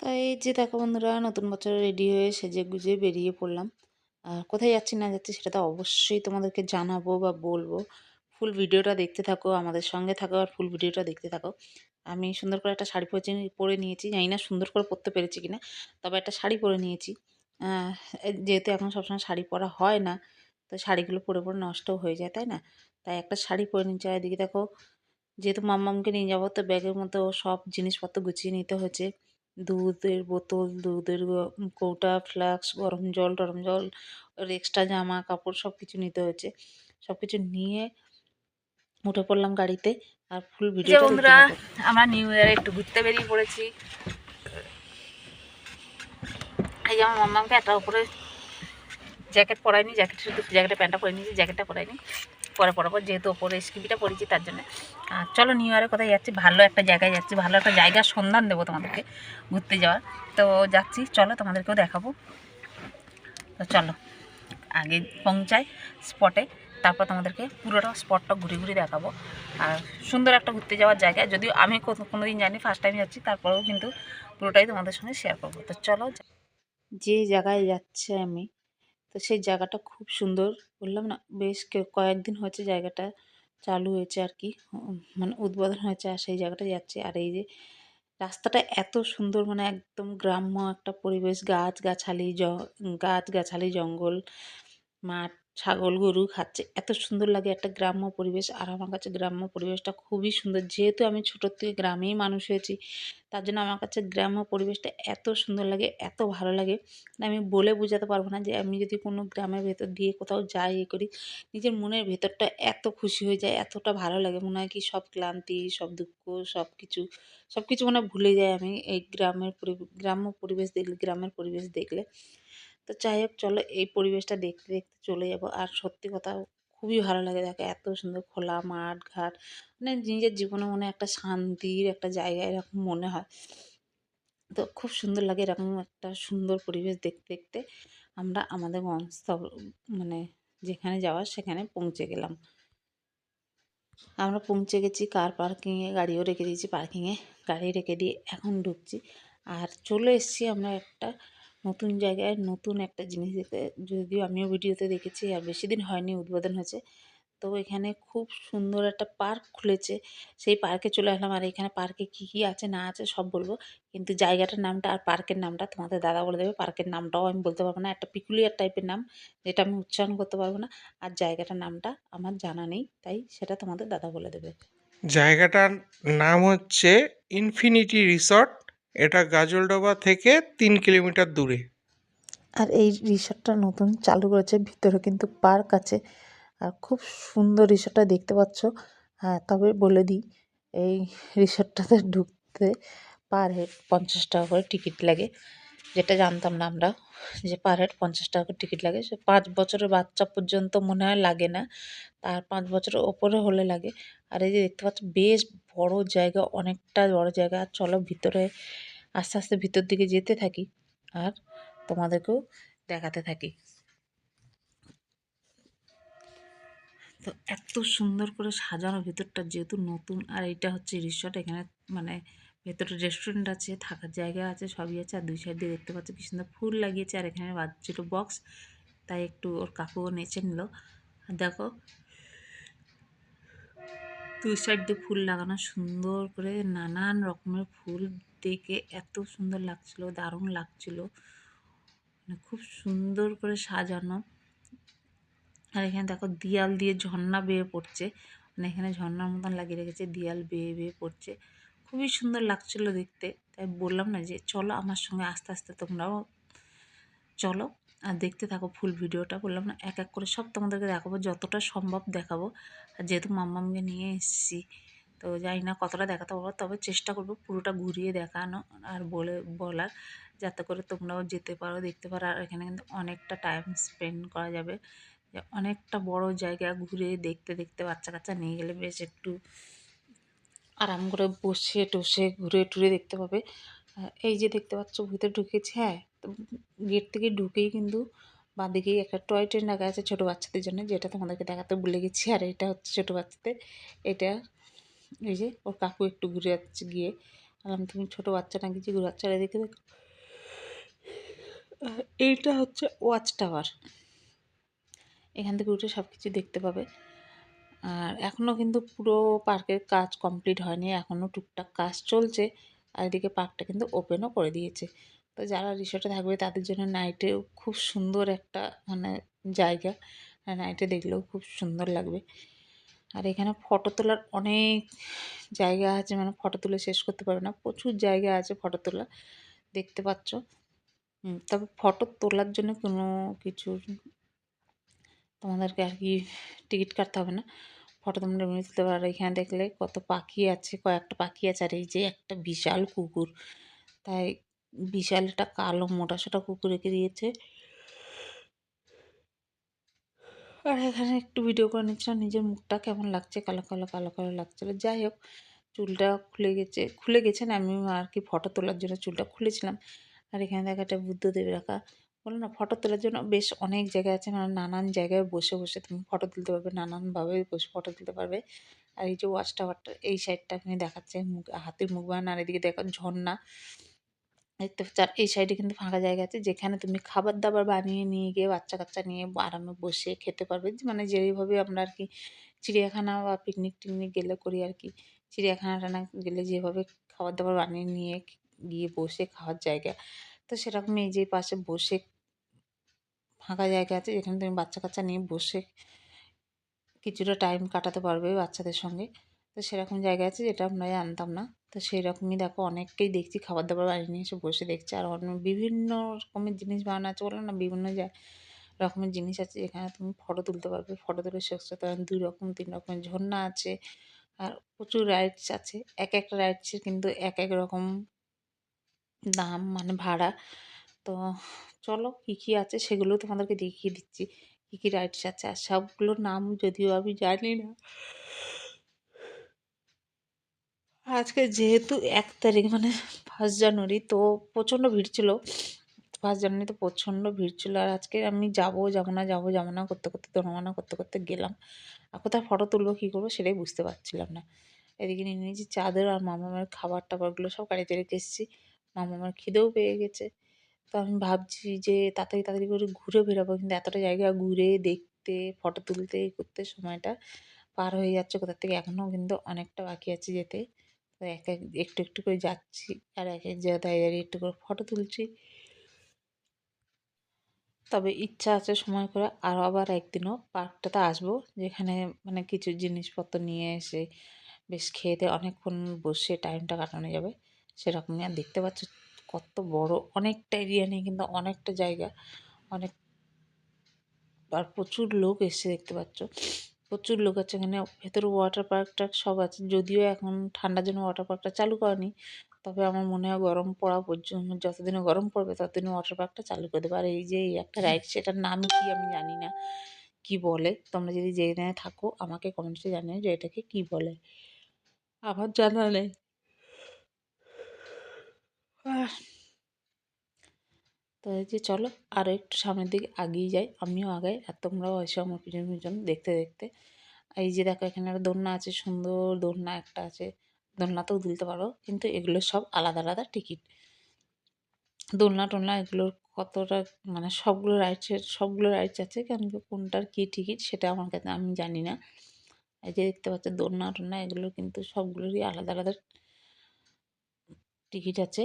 তাই যে দেখো বন্ধুরা, নতুন বছর রেডি হয়ে সেজে গুজে বেরিয়ে পড়লাম। আর কোথায় যাচ্ছি না যাচ্ছি সেটা তো অবশ্যই তোমাদেরকে জানাব বা বলব। ফুল ভিডিওটা দেখতে থাকো, আমাদের সঙ্গে থাকো আর ফুল ভিডিওটা দেখতে থাকো। আমি সুন্দর করে একটা শাড়ি পরেছি পরে নিয়েছি। জানি না সুন্দর করে পরতে পেরেছি কিনা, তবে একটা শাড়ি পরে নিয়েছি। যেহেতু এখন সবসময় শাড়ি পরা হয় না, তো শাড়িগুলো পরে পরে নষ্ট হয়ে যায়, তাই না? তাই একটা শাড়ি পরে নিচ্ছি আর এদিকে দেখো, যেহেতু মাম্মামকে নিয়ে যাব, তো ব্যাগের ও সব জিনিসপত্র গুছিয়ে নিতে হয়েছে দুধের বোতল দুধের কৌটা ফ্লাক্স গরম জল টরম জল ওর এক্সট্রা জামা কাপড় সব কিছু নিতে হয়েছে। সব কিছু নিয়ে উঠে পড়লাম গাড়িতে আর ফুল ভিডিও বন্ধুরা আমরা নিউ ইয়ারে একটু ঘুরতে বেরিয়ে পড়েছি। এই যে আমার মাম্মাকে একটা উপরে জ্যাকেট পরাইনি জ্যাকেট শুধু জ্যাকেটের প্যান্টটা পরে নিয়েছি জ্যাকেটটা পরাইনি। পরে পরাবো যেহেতু ওপরে স্কিপিটা পড়েছি তার জন্য। আর চলো নিউ ইয়ারে কোথায় যাচ্ছি? ভালো একটা জায়গায় যাচ্ছি, ভালো একটা জায়গার সন্ধান দেবো তোমাদেরকে ঘুরতে যাওয়ার। তো যাচ্ছি, চলো তোমাদেরকেও দেখাবো। তো চলো, আগে পৌঁছাই স্পটে, তারপর তোমাদেরকে পুরোটা স্পটটা ঘুরে ঘুরে দেখাবো। আর সুন্দর একটা ঘুরতে যাওয়ার জায়গা, যদিও আমি কোনো দিন জানি ফার্স্ট টাইম যাচ্ছি, তারপরেও কিন্তু পুরোটাই তোমাদের সঙ্গে শেয়ার করব। তো চলো যে জায়গায় যাচ্ছে আমি তো সেই জায়গাটা খুব সুন্দর। বললাম না, বেশ কয়েকদিন হয়েছে জায়গাটা চালু হয়েছে আর কি। মানে উদ্বোধন হয়েছে আর সেই জায়গাটা যাচ্ছে। আর এই যে রাস্তাটা এত সুন্দর মানে একদম গ্রাম্য একটা পরিবেশ, গাছ গাছালি, জ, গাছ গাছালি, জঙ্গল, মাঠ ছাগল, গরু খাচ্ছে। এত সুন্দর লাগে একটা গ্রাম্য পরিবেশ। আর আমার কাছে গ্রাম্য পরিবেশটা খুবই সুন্দর। যেহেতু আমি ছোটোর থেকে গ্রামেই মানুষ হয়েছি, তার জন্য আমার কাছে গ্রাম্য পরিবেশটা এত সুন্দর লাগে, এত ভালো লাগে আমি বলে বোঝাতে পারব না যে আমি যদি কোনো গ্রামের ভেতর দিয়ে কোথাও যাই এ করি, নিজের মনের ভেতরটা এত খুশি হয়ে যায়, এতটা ভালো লাগে। মনে হয় কি সব ক্লান্তি, সব দুঃখ, সব কিছু সব কিছু মানে ভুলে যাই আমি এই গ্রামের গ্রাম্য পরিবেশ দেখলে, গ্রামের পরিবেশ দেখলে। তো যাই হোক, চলো এই পরিবেশটা দেখতে দেখতে চলে যাব। আর সত্যি কথা, খুবই ভালো লাগে দেখো, এত সুন্দর খোলা মাঠ, ঘাট। মানে নিজের জীবনে মনে একটা শান্তির একটা জায়গা এরকম মনে হয়। তো খুব সুন্দর লাগে এরকম একটা সুন্দর পরিবেশ দেখতে দেখতে। আমরা আমাদের গন্তব্য মানে যেখানে যাওয়ার সেখানে পৌঁছে গেলাম। আমরা পৌঁছে গেছি কার পার্কিংয়ে গাড়িও রেখে দিয়েছি পার্কিংয়ে গাড়ি রেখে দিয়ে এখন ঢুকছি। আর চলে এসেছি আমরা একটা নতুন জায়গায় নতুন একটা জিনিস দেখতে, যদিও আমিও ভিডিওতে দেখেছি আর বেশি দিন হয়নি, উদ্বোধন হয়েছে। তো এখানে খুব সুন্দর একটা পার্ক খুলেছে। সেই পার্কে চলে আসলাম আর এখানে পার্কে কী কী আছে, না আছে সব বলব। কিন্তু জায়গাটার নামটা আর পার্কের নামটা তোমাদের দাদা বলে দেবে। পার্কের নামটাও আমি বলতে পারব না, একটা পিকুলিয়ার টাইপের নাম যেটা আমি উচ্চারণ করতে পারব না। আর জায়গাটার নামটা আমার জানা নেই, তাই সেটা তোমাদের দাদা বলে দেবে। জায়গাটার নাম হচ্ছে ইনফিনিটি রিসর্ট। এটা গাজলডোবা থেকে তিন কিলোমিটার দূরে। আর এই রিসর্টটা নতুন চালু করেছে ভিতরে কিন্তু পার্ক আছে। আর খুব সুন্দর রিসর্টটা দেখতে পাচ্ছ। হ্যাঁ তবে বলে দিই, এই রিসর্টটাতে ঢুকতে পার হেড পঞ্চাশ টাকা করে টিকিট লাগে। যেটা জানতাম না আমরা যে পার হেড পঞ্চাশ টাকা করে টিকিট লাগে। সে পাঁচ বছরের বাচ্চা পর্যন্ত মনে হয় লাগে না। তার পাঁচ বছরের ওপরে হলে লাগে। আর এই যে দেখতে পাচ্ছ, বেশ বড় জায়গা, অনেকটা বড় জায়গা। আর চলো ভিতরে, আস্তে আস্তে ভিতর দিকে যেতে থাকি আর তোমাদেরকেও দেখাতে থাকি। তো এত সুন্দর করে সাজানো ভেতরটা, যেহেতু নতুন, আর এটা হচ্ছে রিসর্ট এখানে মানে ভেতরে রেস্টুরেন্ট আছে, থাকার জায়গা আছে, সবই আছে। আর দুই সাইড দিয়ে দেখতে পাচ্ছি কি সুন্দর ফুল লাগিয়েছে। আর এখানে বাজছিল বক্স তাই একটু ওর কাকুও নেচে নিল। দেখো দুই সাইড দিয়ে ফুল লাগানো সুন্দর করে নানান রকমের ফুল দেখে এত সুন্দর লাগছিল, দারুণ লাগছিল। মানে খুব সুন্দর করে সাজানো। আর এখানে দেখো দিয়াল দিয়ে ঝর্ণা বেয়ে পড়ছে। মানে এখানে ঝর্ণার মতন লাগিয়ে রেখেছে, দিয়াল বেয়ে বেয়ে পড়ছে। খুবই সুন্দর লাগছিল দেখতে। তাই বললাম না যে, চলো আমার সঙ্গে আস্তে আস্তে তোমরাও, চলো। আর দেখতে থাকো ফুল ভিডিওটা। বললাম না, এক এক করে সব তোমাদেরকে দেখাবো, যতটা সম্ভব দেখাবো। আর যেহেতু মাম্মামকে নিয়ে এসেছি, তো জানি না কতটা দেখাতে পারব, তবে চেষ্টা করব পুরোটা ঘুরিয়ে দেখানো আর বলে, বলার, যাতে করে তোমরাও যেতে পারো, দেখতে পারো। আর এখানে কিন্তু অনেকটা টাইম স্পেন্ড করা যাবে। অনেকটা বড় জায়গা ঘুরে দেখতে দেখতে বাচ্চা কাচ্চা নিয়ে গেলে বেশ একটু আরাম করে বসে, টসে, ঘুরে টুরে দেখতে পাবে। এই যে দেখতে পাচ্ছ, ভিতরে ঢুকেছি হ্যাঁ। তো গেট থেকে ঢুকেই কিন্তু বাঁদিকেই একটা টয় ট্রেন রাখা আছে ছোটো বাচ্চাদের জন্য, যেটা তোমাদেরকে দেখাতে ভুলে গেছি। আর এটা হচ্ছে ছোটো বাচ্চাদের। এটা এই যে ওর কাকু একটু ঘুরে যাচ্ছে গিয়ে। বললাম, তুমি ছোটো বাচ্চা নাকি জিগুর বাচ্চারা দেখে দেখো। এইটা হচ্ছে ওয়াচ টাওয়ার। এখান থেকে উঠে সব কিছু দেখতে পাবে। আর এখনও কিন্তু পুরো পার্কের কাজ কমপ্লিট হয়নি এখনও টুকটাক কাজ চলছে। আর এদিকে পার্কটা কিন্তু ওপেনও করে দিয়েছে। তো যারা রিসর্টে থাকবে তাদের জন্য নাইটেও খুব সুন্দর একটা মানে জায়গা। নাইটে দেখলেও খুব সুন্দর লাগবে। আর এখানে ফটো তোলার অনেক জায়গা আছে মানে ফটো তুলে শেষ করতে পারবে না। প্রচুর জায়গা আছে ফটো তোলা দেখতে পাচ্ছ। তবে ফটো তোলার জন্য কোনো কিছু তোমাদেরকে আর কি টিকিট কাটতে হবে না। ফটো তোমরা এমনি তুলতে পারো। এখানে দেখলে কত পাখি আছে, কয়েকটা পাখি আছে, আর এই যে একটা বিশাল কুকুর। তাই বিশাল একটা কালো মোটা সোটা কুকুর রেখে দিয়েছে। আর এখানে একটু ভিডিও করে নিচ্ছিলাম, নিজের মুখটা কেমন লাগছে? কালো কালো কালো কালো লাগছিল। যাই হোক, চুলটা খুলে গেছে খুলে গেছে না, আমি আর কি ফটো তোলার জন্য চুলটা খুলেছিলাম। আর এখানে দেখা একটা বুদ্ধদেব রাখা বলো না ফটো তোলার জন্য বেশ অনেক জায়গা আছে মানে নানান জায়গায় বসে বসে তুমি ফটো তুলতে পারবে, নানানভাবে বসে ফটো তুলতে পারবে। আর এই যে ওয়াচ টাওয়ারটা এই সাইডটা আপনি দেখাচ্ছে, মুখ, হাতের মুখ বানানো, আর এদিকে দেখা ঝর্ণা। দেখতে পাচ্ছ। আর এই সাইডে কিন্তু ফাঁকা জায়গা আছে, যেখানে তুমি খাবার দাবার বানিয়ে নিয়ে গিয়ে বাচ্চা কাচ্চা নিয়ে আরামে বসে খেতে পারবে। মানে যেইভাবে আমরা আর কি চিড়িয়াখানা বা পিকনিক টিকনিক গেলে করি আর কি, চিড়িয়াখানা টানা গেলে যেভাবে খাবার দাবার বানিয়ে নিয়ে গিয়ে বসে খাওয়ার জায়গা। তো সেরকম এই যে পাশে বসে ফাঁকা জায়গা আছে, যেখানে তুমি বাচ্চা কাচ্চা নিয়ে বসে কিছুটা টাইম কাটাতে পারবে বাচ্চাদের সঙ্গে। তো সেরকম জায়গা আছে যেটা আমরা জানতাম না। তো সেই রকমই দেখো অনেককেই দেখছি খাবার দাবার বানিয়ে নিয়ে এসে বসে দেখছে। আর অন্য বিভিন্ন রকমের জিনিস বানানো আছে বললাম না, বিভিন্ন জা- রকমের জিনিস আছে যেখানে তুমি ফটো তুলতে পারবে। ফটো তুলে শেষ করতে পারবে দুই রকম, তিন রকমের ঝর্ণা আছে আর প্রচুর রাইডস আছে। এক একটা রাইডসের কিন্তু এক এক রকম দাম মানে ভাড়া। তো চলো কী কী আছে সেগুলো তোমাদেরকে দেখিয়ে দিচ্ছি। কী কী রাইডস আছে আর সবগুলোর নাম যদিও আমি জানি না। আজকে যেহেতু এক তারিখ মানে ফার্স্ট জানুয়ারি তো প্রচণ্ড ভিড় ছিল। ফার্স্ট জানুয়ারিতে প্রচণ্ড ভিড় ছিল। আর আজকে আমি যাব যাব না, যাব যাব না করতে করতে দোনামানা করতে করতে গেলাম। আর কোথায় ফটো তুলবো, কী করব সেটাই বুঝতে পারছিলাম না। এদিকে নিয়ে নিয়েছি চাদর আর মামামের খাবার টাবারগুলো সব গাড়িতে রেখে এসেছি। মামামের খিদেও পেয়ে গেছে। তো আমি ভাবছি যে তাড়াতাড়ি তাড়াতাড়ি করে ঘুরে বেরোবো। কিন্তু এতটা জায়গা ঘুরে, দেখতে ফটো তুলতে, করতে সময়টা পার হয়ে যাচ্ছে কোথা থেকে এখনও কিন্তু অনেকটা বাকি আছে যেতে। তো এক এক একটু একটু করে যাচ্ছি আর এক এক জায়গায় দাঁড়িয়ে একটু করে ফটো তুলছি। তবে ইচ্ছা আছে সময় করে আরও আবার একদিনও পার্কটাতে আসব, যেখানে মানে কিছু জিনিসপত্র নিয়ে এসে বেশ খেয়ে দিয়ে অনেকক্ষণ বসে টাইমটা কাটানো যাবে। সেরকমই আর দেখতে পাচ্ছ কত বড়, অনেকটা এরিয়া নিয়ে কিন্তু অনেকটা জায়গা। অনেক, আর প্রচুর লোক এসে দেখতে পাচ্ছ। প্রচুর লোক আছে এখানে ভেতরে ওয়াটার পার্কটা সব আছে। যদিও এখন ঠান্ডার জন্য ওয়াটার পার্কটা চালু করেনি তবে আমার মনে হয় গরম পড়া পর্যন্ত যতদিনে গরম পড়বে ততদিনে ওয়াটার পার্কটা চালু করে দেবে। আর এই যে এই একটা রাইড সেটার নাম কি আমি জানি না কি বলে? তোমরা যদি জেনে থাকো আমাকে কমেন্টসে জানিও যে এটাকে কি বলে। আমার জানা নেই। তো এই যে চলো আরও একটু সামনের দিকে আগিয়ে যাই। আমিও আগাই আর তোমরাও এসো আমার পিছন পিছন দেখতে দেখতে। এই যে দেখো এখানে একটা দোলনা আছে, সুন্দর দোলনা একটা আছে। দোলনাতেও দুলতে পারো, কিন্তু এগুলো সব আলাদা আলাদা টিকিট। দোলনা, টোলনা এগুলোর কতটা মানে সবগুলো রাইডসের সবগুলো রাইডস আছে কিন্তু কোনটার কী টিকিট সেটা আমার কাছে আমি জানি না। এই যে দেখতে পাচ্ছ দোলনা, টোলনা এগুলো কিন্তু সবগুলোরই আলাদা আলাদা টিকিট আছে।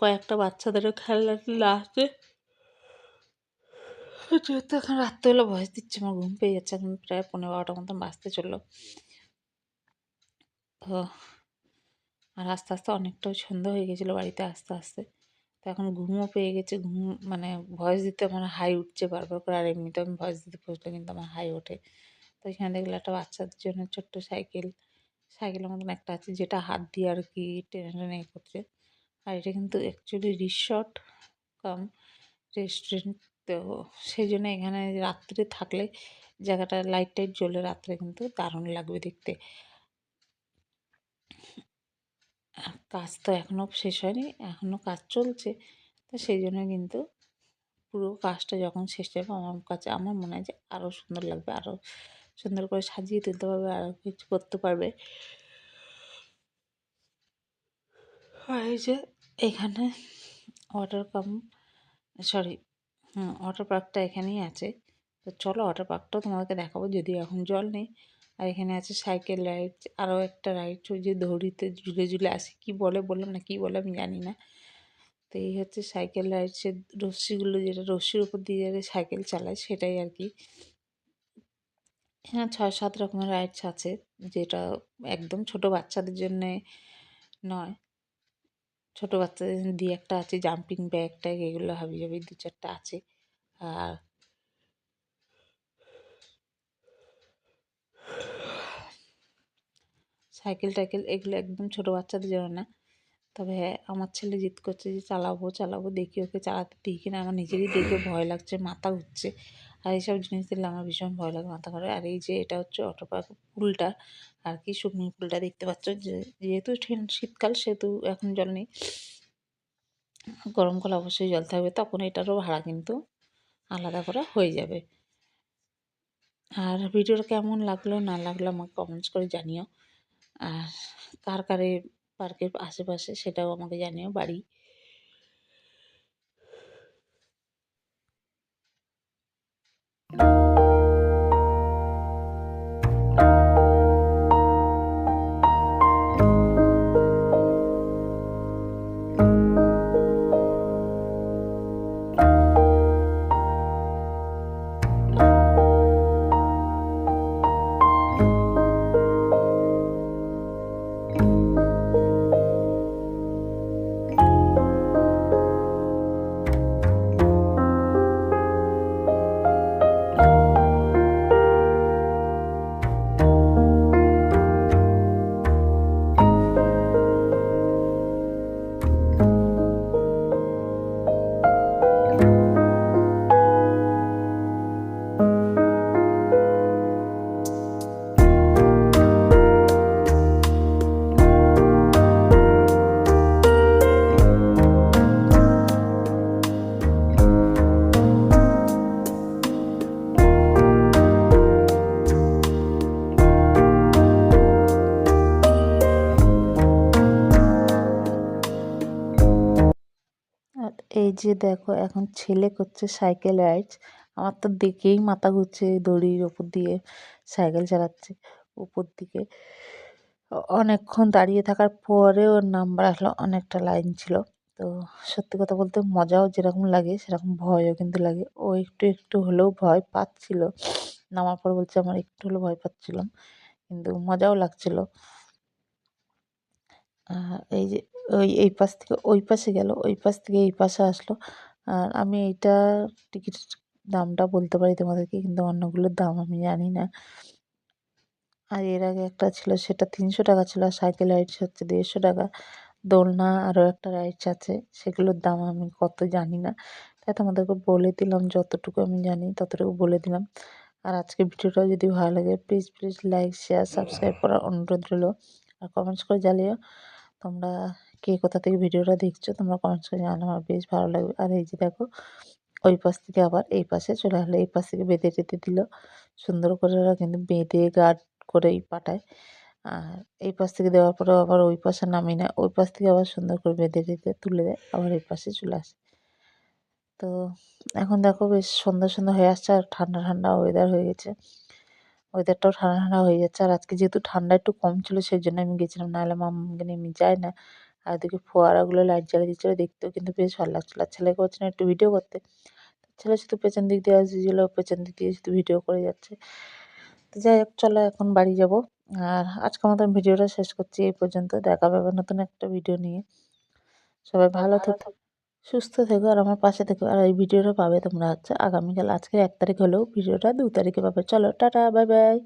কয়েকটা বাচ্চাদেরও টেলনা আছে যেহেতু এখন রাত্রেবেলা ভয়েস দিচ্ছে, আমার ঘুম পেয়ে যাচ্ছে। এখন প্রায় পনেরো বারোটার মতন বাঁচতে চলল। তো আর আস্তে আস্তে অনেকটাই সন্ধ্যা হয়ে গেছিল বাড়িতে আস্তে আস্তে। তো এখন ঘুমও পেয়ে গেছে। ঘুম মানে ভয়েস দিতে আমার হাই উঠছে বারবার করে। আর এমনিতে আমি ভয়েস দিতে বসলে কিন্তু আমার হাই ওঠে। তো এখানে দেখলে একটা বাচ্চাদের জন্য ছোট্ট সাইকেল। সাইকেলের মতন একটা আছে, যেটা হাত দিয়ে আর কি টেনে টেনে করছে। আর এটা কিন্তু অ্যাকচুয়ালি রিসর্ট কাম রেস্টুরেন্ট তো সেই জন্য এখানে রাত্রে থাকলে জায়গাটা লাইট টাইট জ্বলে রাত্রে কিন্তু দারুণ লাগবে দেখতে। কাজ তো এখনও শেষ হয়নি এখনও কাজ চলছে, তো সেই জন্য কিন্তু পুরো কাজটা যখন শেষ হবে আমার কাছে, আমার মনে হয় যে আরও সুন্দর লাগবে আরও সুন্দর করে সাজিয়ে তুলতে পারবে আরও কিছু করতে পারবে। এই যে এখানে ওয়াটার কাম সরি হুম ওয়াটার পার্কটা এখানেই আছে। তো চলো ওয়াটার পার্কটাও তোমাদেরকে দেখাবো, যদিও এখন জল নেই। আর এখানে আছে সাইকেল রাইড আরও একটা রাইড যে দড়িতে ঝুলে ঝুলে আসে, কি বলে বললাম না, কি বলে আমি জানি না। তো এই হচ্ছে সাইকেল রাইড সে রশ্মিগুলো যেটা রশ্মির উপর দিয়ে যারা সাইকেল চালায়, সেটাই আর কি। হ্যাঁ ছয়, সাত রকমের রাইডস আছে, যেটা একদম ছোট বাচ্চাদের জন্যে নয়। ছোট বাচ্চাদের দিয়ে একটা আছে জাম্পিং ব্যাগ ট্যাগ এগুলো হাবি হাবি দু চারটা আছে। আর সাইকেল টাইকেল এগুলো একদম ছোটো বাচ্চাদের জন্য না। তবে আমার ছেলে জিদ করছে যে, চালাবো চালাবো, দেখি ওকে চালাতে দিই কিনা। আমার নিজেরই দেখে ভয় লাগছে, মাথা ঘুরছে। আর এইসব জিনিস দিলে আমার ভীষণ ভয় লাগে মাথা ঘরে আর এই যে, এটা হচ্ছে অটো পুলটা, আর কি সুইমিং পুলটা দেখতে পাচ্ছ যেহেতু শীতকাল, সেহেতু এখন জল নেই। গরমকাল অবশ্যই জল থাকবে, তখন এটারও ভাড়া কিন্তু আলাদা করে হয়ে যাবে। আর ভিডিওটা কেমন লাগল, না লাগল আমাকে কমেন্টস করে জানিও। আর কার কারে পার্কের আশেপাশে সেটাও আমাকে জানিও বাড়ি। thank এই যে দেখো এখন ছেলে করছে সাইকেল রাইড আমার তো দেখেই মাথা ঘুরছে দড়ির ওপর দিয়ে সাইকেল চালাচ্ছে উপর দিকে। অনেকক্ষণ দাঁড়িয়ে থাকার পরে ওর নাম্বার আসলো, অনেকটা লাইন ছিল। তো সত্যি কথা বলতে মজাও যেরকম লাগে সেরকম ভয়ও কিন্তু লাগে। ও একটু একটু হলেও ভয় পাচ্ছিল, নামার পর বলছে আমার একটু হলেও ভয় পাচ্ছিলাম, কিন্তু মজাও লাগছিল। এই যে ওই, এই পাশ থেকে ওই পাশে গেল, ওই পাশ থেকে এই পাশে আসলো। আর আমি এইটা টিকিট দামটা বলতে পারি তোমাদেরকে, কিন্তু অন্যগুলোর দাম আমি জানি না। আর এর আগে একটা ছিল, সেটা তিনশো টাকা ছিল, আর সাইকেল রাইডস হচ্ছে দেড়শো টাকা। দোলনা আরও একটা রাইডস আছে, সেগুলোর দাম আমি কত জানি না। তাই তোমাদেরকে বলে দিলাম, যতটুকু আমি জানি ততটুকু বলে দিলাম। আর আজকে ভিডিওটা যদি ভালো লাগে please please like share subscribe করার অনুরোধ রইল। আর কমেন্টস করে জ্বালিও তোমরা কে কোথা থেকে ভিডিওটা দেখছ, তোমরা কমেন্টস করে জানালে আমার বেশ ভালো লাগবে। আর এই যে দেখো, ওই পাশ থেকে আবার এই পাশে চলে আসলো, এই পাশ থেকে বেঁধে টেঁধে দিল। সুন্দর করে ওরা কিন্তু বেঁধে গার্ড করেই পাঠায়। আর এই পাশ থেকে দেওয়ার পরে আবার ওই পাশে নামিয়ে নেয়, ওই পাশ থেকে আবার সুন্দর করে বেঁধে টেঁধে তুলে দেয়, আবার এই পাশে চলে আসে। তো এখন দেখো বেশ সন্ধ্যা সন্ধ্যা হয়ে আসছে, আর ঠান্ডা ঠান্ডা ওয়েদার হয়ে গেছে। ওয়েদারটাও ঠান্ডা ঠান্ডা হয়ে যাচ্ছে, আর আজকে যেহেতু ঠান্ডা একটু কম ছিল, সেই জন্য আমি গেছিলাম, নাহলে নিয়ে আমি যাই না। আর এদিকে ফোয়ারাগুলো লাইট জ্বালিয়ে দিচ্ছিল দেখতেও কিন্তু বেশ ভালো লাগছিল। আর ছেলেকে হচ্ছে না একটু ভিডিও করতে। ছেলে শুধু পেছন দিক দিয়ে আসছিল পেছন দিক দিয়ে শুধু ভিডিও করে যাচ্ছে। তো যাই হোক চলো এখন বাড়ি যাব। আর আজকের মতন ভিডিওটা শেষ করছি এই পর্যন্ত। দেখা পাবে নতুন একটা ভিডিও নিয়ে। সবাই ভালো থেকো সুস্থ থেকো আর আমার পাশে থেকো। আর এই ভিডিওটা পাবে তোমরা হচ্ছে আগামীকাল। আজকে এক তারিখ হলেও ভিডিওটা দু তারিখে পাবে। চলো টাটা বাই বাই